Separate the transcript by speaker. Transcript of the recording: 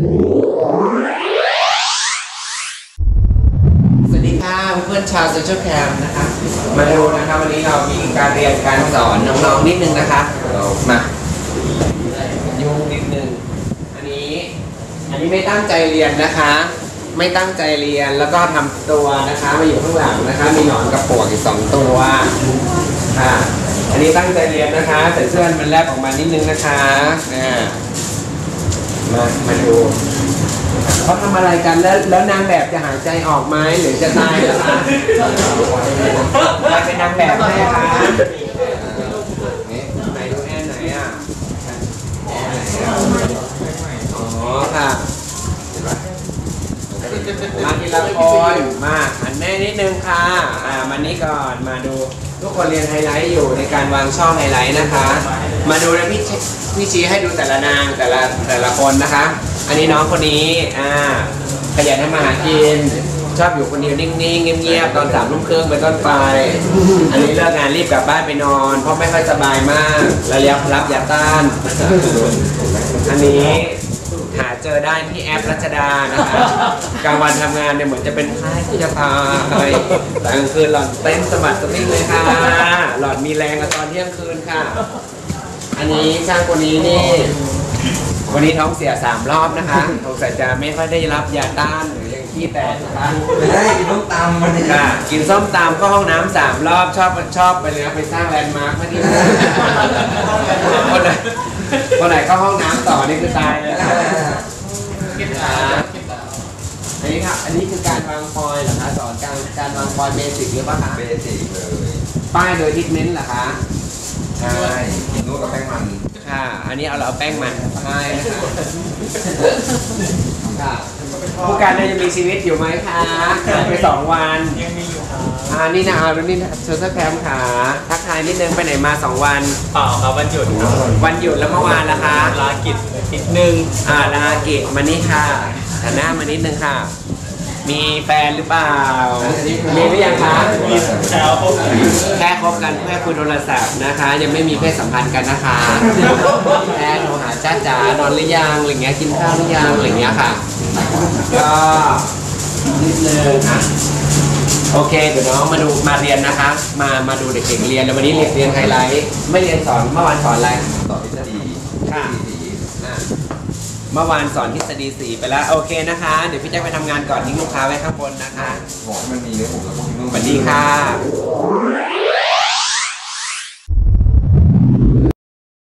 Speaker 1: สวัสดีค่ะเพื่อนๆชาวโซเชียลแคมนะคะ มาดูนะคะวันนี้เรามีการเรียนการสอนน้องๆนิดนึงนะคะเรามายุ่งนิดนึงอันนี้อันนี้ไม่ตั้งใจเรียนนะคะ ไม่ตั้งใจเรียนแล้วก็ทำตัวนะคะมาอยู่ข้างหลังนะคะ มีหนอนกับปวกอีกสองตัวค่ะอันนี้ตั้งใจเรียนนะคะใส่เสื้อมันแลบออกมานิดนึงนะคะอ่า มามาดูเขาทำอะไรกันแล้วแล้วนางแบบจะหายใจออกไหมหรือจะตายเหรอคะใครเป็นนางแบบให้คะนี่ไหนดูแอนไหนอะแอนไหนอะอ๋อค่ะมาทีละคนมาหันแม่นิดนึงค่ะ อ่ามานี้ก่อนมาดูทุ กคนเรียนไฮไลท์อยู่ในการวางช่องไฮไลท์นะคะ มาดูนะพี่พี่ชี้ให้ดูแต่ละนางแต่ละแต่ละคนนะคะ อันนี้น้องคนนี้อ่าขยันทำมาหากินชอบอยู่คนเดียวนิ่งๆเงียบๆตอนสามทุ่มครึ่งเป็นต้นไป อันนี้เลิกงานรีบกลับบ้านไปนอน เพราะไม่ค่อยสบายมากแล้วรับรับยาต้าน อันนี้ หาเจอได้ที่แอปรัชดานะคะกลางวันทำงานเนี่ยเหมือนจะเป็นไข้ที่จะตายแต่กลางคืนหล่อนเต้นสะบัดสะบิ้งเลยค่ะ หล่อนมีแรงกับตอนเที่ยงคืนค่ะ อันนี้ช่างคนนี้นี่วันนี้ท้องเสียสามรอบนะคะสงสัยจะไม่ค่อยได้รับยาต้านหรือยังขี้แตกนะคะ
Speaker 2: ไม่ได้กินต้องตำมันนี่
Speaker 1: ค่ะ กินส้มตามเข้าห้องน้ำสามรอบชอบชอบไปเลยนะไปสร้างแลนด์มาร์คมาที่คนไหน คนไหนเข้าห้องน้ำต่อนี่คือตายเลยค่ะอันนี้ค่ะอันนี้คือการวางฟอยล์เหรอคะสอนการการวางฟอยล์เบสิกหรือเปล่าคะ
Speaker 2: เบสิกเลย
Speaker 1: ป้ายโดยทิศเน้นเหรอคะ
Speaker 2: ใช่นวดกับแป้งมัน
Speaker 1: ค่ะ อันนี้เอาเราเอาแป้งมันป้ายนะคะค่ะผู้การน่าจะมีชีวิตอยู่ไหมคะหายไปสองวัน
Speaker 3: ยังมีอยู่ ครับ
Speaker 1: อ่านี่นะเอาแล้วนี่โซเชียลแคมขาทักทายนิดนึงไปไหนมาสองวัน
Speaker 3: เปล่าครับวันหยุดครับ
Speaker 1: วันหยุดแล้วเมื่อวานนะคะ
Speaker 3: ลากิจนิดนึง
Speaker 1: อ่าลากิจมานี่ค่ะหันหน้ามานิดนึงค่ะ มีแฟนหรือเปล่า มีหรือยังคะ
Speaker 3: มีแล้ว
Speaker 1: แค่คบกันเพื่อคุยโทรศัพท์นะคะ ยังไม่มีเพศสัมพันธ์กันนะคะแค่โทรหาจ้าจ๋านอนหรือยังอะไรเงี้ยกินข้าวหรือยังอะไรเงี้ยค่ะก็นิดนึงอะ โอเค เดี๋ยวน้องมาดูมาเรียนนะคะ มามาดูเด็กๆเรียนแล้ววันนี้เรียนเรียนไฮไลท์ไม่เรียนสอนเมื่อวานสอนอะไร
Speaker 2: ต่อทฤษฎี
Speaker 1: ค่ะ
Speaker 2: ทฤษฎี
Speaker 1: อะเมื่อวานสอนทฤษฎีสีไปแล้วโอเคนะคะ เดี๋ยวพี่แจ๊คไปทำงานก่อนทิ้งลูกค้าไว้ข้างบนนะคะ
Speaker 2: บอกให้มันมีเนื้อผมแล้วพวกนี้
Speaker 1: สวัสดีค่ะ